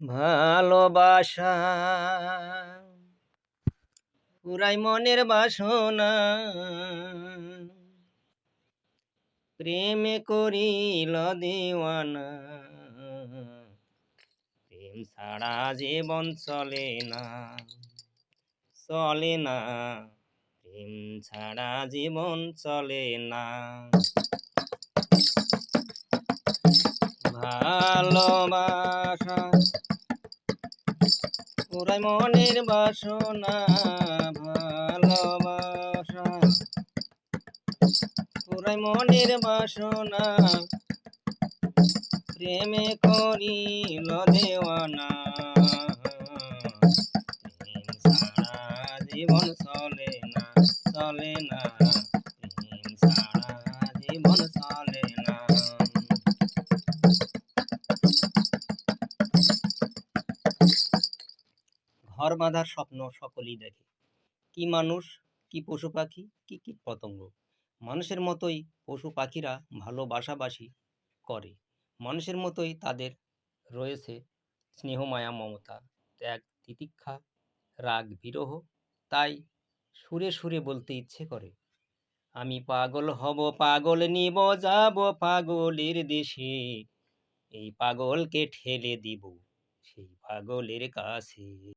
ভালোবাসা। পুরাই মনের বাসনা। প্রেমে করিল দেওয়ানা। প্রেম ছাড়া জীবন চলে না চলে না। প্রেম ছাড়া জীবন চলে না। ভালোবাসা পুরাই মনের বাসনা, ভালোবাসা। পুরাই মনের বাসনা, প্রেমে করিল দেওয়ানা। জীবন চলে না চলে না। ঘর বাঁধার স্বপ্ন সকলেই দেখে। কি মানুষ, কি পশু পাখি, কি কীট পতঙ্গ মানুষের মতোই পশু পাখিরা ভালোবাসাবাসি করে। মানুষের মতোই তাদের রয়েছে স্নেহ মায়া মমতা, ত্যাগ, তিতিক্ষা, রাগ, বিরহ। তাই সুরে সুরে বলতে ইচ্ছে করে, আমি পাগল হব, পাগল নিব, যাব পাগলের দেশে। এই পাগলকে ঠেলে দিব সেই পাগলের কাছে।